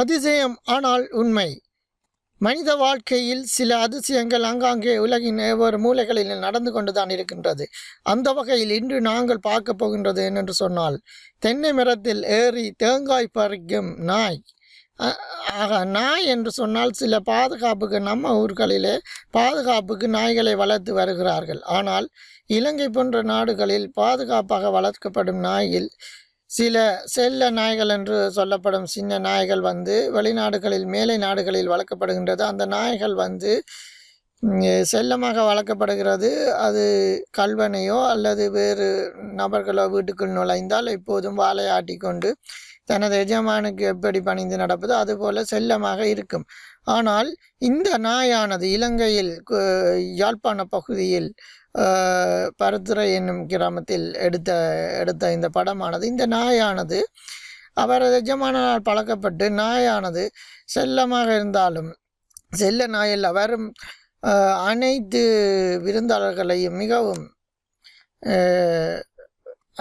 அதிசயம் ஆனால் உண்மை. மனித வாழ்க்கையில் சில அதிசயங்கள் ஆங்காங்கே உலகின் ஒவ்வொரு மூலைகளில் நடந்து கொண்டுதான் இருக்கின்றது. அந்த வகையில் இன்று நாங்கள் பார்க்க போகின்றது என்னென்று சொன்னால் தென்னை மரத்தில் ஏறி தேங்காய் பறிக்கும் நாய். ஆக நாய் என்று சொன்னால் சில பாதுகாப்புக்கு நம்ம ஊர்களிலே பாதுகாப்புக்கு நாய்களை வளர்த்து வருகிறார்கள். ஆனால் இலங்கை போன்ற நாடுகளில் பாதுகாப்பாக வளர்க்கப்படும் நாயில் சில செல்ல நாய்கள் என்று சொல்லப்படும் சின்ன நாய்கள் வந்து வெளிநாடுகளில் மேலை நாடுகளில் வளர்க்கப்படுகின்றது. அந்த நாய்கள் வந்து செல்லமாக வளர்க்கப்படுகிறது. அது கல்வனையோ அல்லது வேறு நபர்களோ வீட்டுக்குள் நுழைந்தால் எப்போதும் வாழை ஆட்டிக்கொண்டு தனது எஜமானுக்கு எப்படி பணிந்து நடப்பதோ அதுபோல செல்லமாக இருக்கும். ஆனால் இந்த நாயானது இலங்கையில் யாழ்ப்பாண பகுதியில் பருத்துரை பருத்துறை என்னும் கிராமத்தில் எடுத்த எடுத்த இந்த படமானது. இந்த நாயானது அவரது எஜமானால் பழக்கப்பட்டு நாயானது செல்லமாக இருந்தாலும் செல்ல நாயில் வரும் அனைத்து விருந்தாளர்களையும் மிகவும்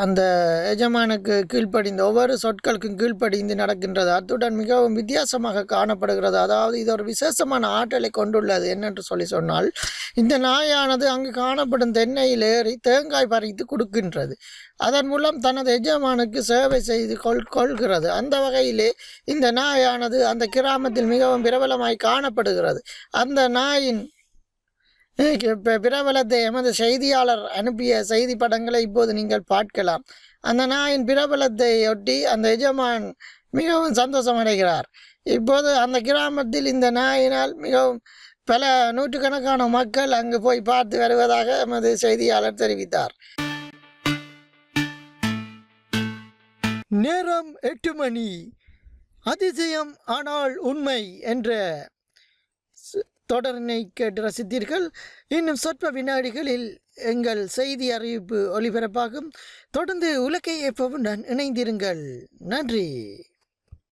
அந்த எஜமானுக்கு கீழ்ப்படிந்து ஒவ்வொரு சொற்களுக்கும் கீழ்ப்படிந்து நடக்கின்றது. அத்துடன் மிகவும் வித்தியாசமாக காணப்படுகிறது. அதாவது இது ஒரு விசேஷமான ஆற்றலை கொண்டுள்ளது என்னென்று சொல்லி சொன்னால் இந்த நாயானது அங்கு காணப்படும் தென்னையில் ஏறி தேங்காய் பறித்து கொடுக்கின்றது. அதன் மூலம் தனது எஜமானுக்கு சேவை செய்து கொள் கொள்கிறது. அந்த வகையிலே இந்த நாயானது அந்த கிராமத்தில் மிகவும் பிரபலமாய் காணப்படுகிறது. அந்த நாயின் பிரபலத்தை எமது செய்தியாளர் அனுப்பிய செய்தி படங்களை இப்போது நீங்கள் பார்க்கலாம். அந்த நாயின் பிரபலத்தை ஒட்டி அந்த எஜமான் மிகவும் சந்தோஷம் அடைகிறார். இப்போது அந்த கிராமத்தில் இந்த நாயினால் மிகவும் பல நூற்றுக்கணக்கான மக்கள் அங்கு போய் பார்த்து வருவதாக எமது செய்தியாளர் தெரிவித்தார். நேரம் எட்டு மணி. அதிசயம் ஆனால் உண்மை என்ற தொடரினை கேட்டு ரசித்தீர்கள். இன்னும் சொற்ப வினாடிகளில் எங்கள் செய்தி அறிவிப்பு ஒளிபரப்பாகும் தொடர்ந்து உலகை நான் இணைந்திருங்கள். நன்றி.